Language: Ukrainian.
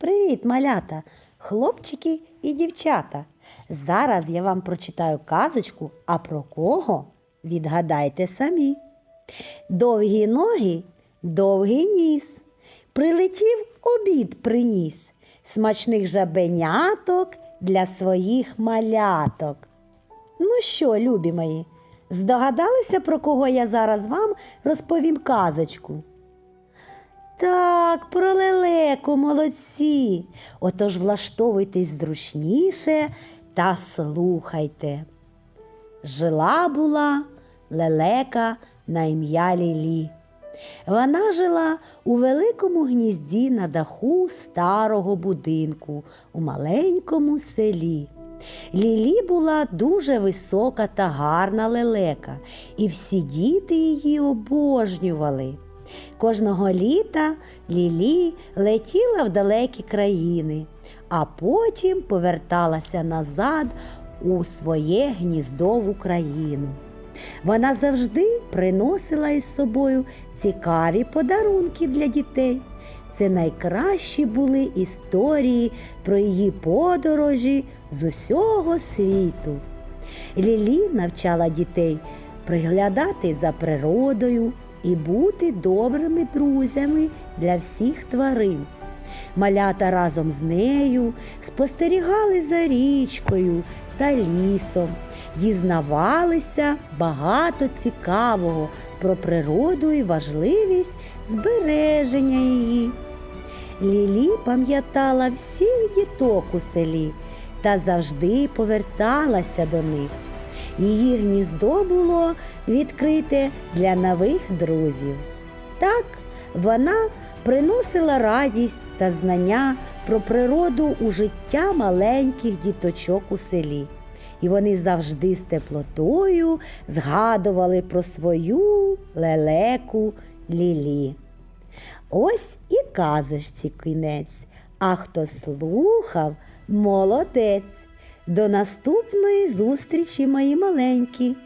Привіт, малята, хлопчики і дівчата. Зараз я вам прочитаю казочку, а про кого? Відгадайте самі. Довгі ноги, довгий ніс. Прилетів обід приніс. Смачних жабеняток для своїх маляток. Ну що, любі мої, здогадалися, про кого я зараз вам розповім казочку? Так, про лелеку, молодці. Отож влаштовуйтесь зручніше та слухайте. Жила була лелека на ім'я Лілі. Вона жила у великому гнізді на даху старого будинку у маленькому селі. Лілі була дуже висока та гарна лелека, і всі діти її обожнювали. Кожного літа Лілі летіла в далекі країни, а потім поверталася назад у своє гніздо в Україну. Вона завжди приносила із собою цікаві подарунки для дітей. Це найкращі були історії про її подорожі з усього світу. Лілі навчала дітей приглядати за природою і бути добрими друзями для всіх тварин. Малята разом з нею спостерігали за річкою та лісом, дізнавалися багато цікавого про природу і важливість збереження її. Лілі пам'ятала всіх діток у селі та завжди поверталася до них. Її гніздо було відкрите для нових друзів. Так вона приносила радість та знання про природу у життя маленьких діточок у селі. І вони завжди з теплотою згадували про свою лелеку Лілі. Ось і казочці кінець, а хто слухав, молодець. До наступної зустрічі, мої маленькі.